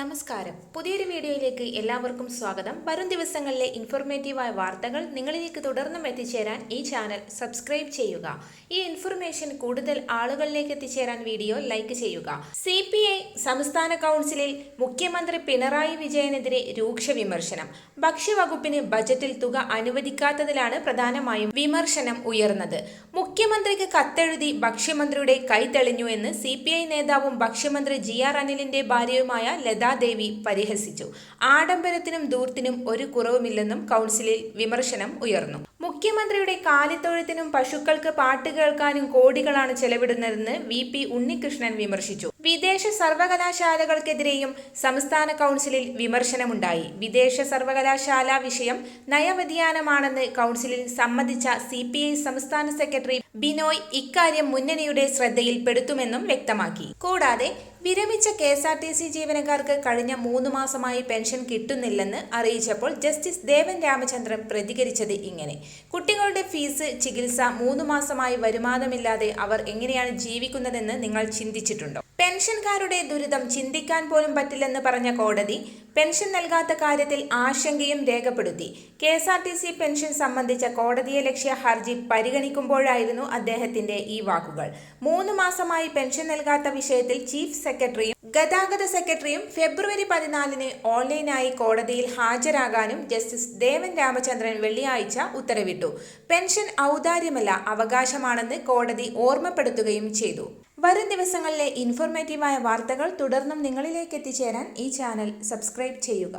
നമസ്കാരം. പുതിയൊരു വീഡിയോയിലേക്ക് എല്ലാവർക്കും സ്വാഗതം. വരും ദിവസങ്ങളിലെ ഇൻഫോർമേറ്റീവായ വാർത്തകൾ നിങ്ങളിലേക്ക് തുടർന്നും എത്തിച്ചേരാൻ ഈ ചാനൽ സബ്സ്ക്രൈബ് ചെയ്യുക. ഈ ഇൻഫർമേഷൻ കൂടുതൽ ആളുകളിലേക്ക് എത്തിച്ചേരാൻ വീഡിയോ ലൈക്ക് ചെയ്യുക. സി സംസ്ഥാന കൗൺസിലിൽ മുഖ്യമന്ത്രി പിണറായി വിജയനെതിരെ രൂക്ഷ വിമർശനം. ഭക്ഷ്യവകുപ്പിന് ബജറ്റിൽ തുക അനുവദിക്കാത്തതിലാണ് പ്രധാനമായും വിമർശനം ഉയർന്നത്. മുഖ്യമന്ത്രിക്ക് കത്തെഴുതി ഭക്ഷ്യമന്ത്രിയുടെ കൈ തെളിഞ്ഞു എന്ന് സി നേതാവും ഭക്ഷ്യമന്ത്രി ജി ആർ അനിലിന്റെ ഭാര്യയുമായ ലതാദേവി പരിഹസിച്ചു. ആഡംബരത്തിനും ദൂർത്തിനും ഒരു കുറവുമില്ലെന്നും കൗൺസിലിൽ വിമർശനം ഉയർന്നു. മുഖ്യമന്ത്രിയുടെ കാലിത്തൊഴുത്തിനും പശുക്കൾക്ക് പാട്ട് കേൾക്കാനും കോടികളാണ് ചെലവിടുന്നതെന്ന് വി പി ഉണ്ണികൃഷ്ണൻ വിമർശിച്ചു. വിദേശ സർവകലാശാലകൾക്കെതിരെയും സംസ്ഥാന കൗൺസിലിൽ വിമർശനമുണ്ടായി. വിദേശ സർവകലാശാല വിഷയം നയവ്യതിയാനമാണെന്ന് കൗൺസിലിൽ സമ്മതിച്ച സി സംസ്ഥാന സെക്രട്ടറി ബിനോയ് ഇക്കാര്യം മുന്നണിയുടെ ശ്രദ്ധയിൽപ്പെടുത്തുമെന്നും വ്യക്തമാക്കി. കൂടാതെ വിരമിച്ച K S R T C ജീവനക്കാർക്ക് കഴിഞ്ഞ മൂന്ന് മാസമായി പെൻഷൻ കിട്ടുന്നില്ലെന്ന് അറിയിച്ചപ്പോൾ ജസ്റ്റിസ് ദേവൻ രാമചന്ദ്രൻ പ്രതികരിച്ചത് ഇങ്ങനെ. കുട്ടികളുടെ ഫീസ് ചികിത്സ മൂന്ന് മാസമായി വരുമാനമില്ലാതെ അവർ എങ്ങനെയാണ് ജീവിക്കുന്നതെന്ന് നിങ്ങൾ ചിന്തിച്ചിട്ടുണ്ടോ? പെൻഷൻകാരുടെ ദുരിതം ചിന്തിക്കാൻ പോലും പറ്റില്ലെന്ന് പറഞ്ഞ കോടതി പെൻഷൻ നൽകാത്ത കാര്യത്തിൽ ആശങ്കയും രേഖപ്പെടുത്തി. K S R T C pension സംബന്ധിച്ച കോടതിയെ ലക്ഷ്യ ഹർജി പരിഗണിക്കുമ്പോഴായിരുന്നു അദ്ദേഹത്തിന്റെ ഈ വാക്കുകൾ. മൂന്ന് മാസമായി പെൻഷൻ നൽകാത്ത വിഷയത്തിൽ ചീഫ് സെക്രട്ടറിയും ഗതാഗത സെക്രട്ടറിയും ഫെബ്രുവരി പതിനാലിന് ഓൺലൈനായി കോടതിയിൽ ഹാജരാകാനും ജസ്റ്റിസ് ദേവൻ രാമചന്ദ്രൻ വെള്ളിയാഴ്ച ഉത്തരവിട്ടു. പെൻഷൻ ഔദാര്യമല്ല അവകാശമാണെന്ന് കോടതി ഓർമ്മപ്പെടുത്തുകയും ചെയ്തു. വരും ദിവസങ്ങളിലെ ഇൻഫോർമേറ്റീവായ വാർത്തകൾ തുടർന്നും നിങ്ങളിലേക്ക് എത്തിച്ചേരാൻ ഈ ചാനൽ സബ്സ്ക്രൈബ് ചെയ്യുക.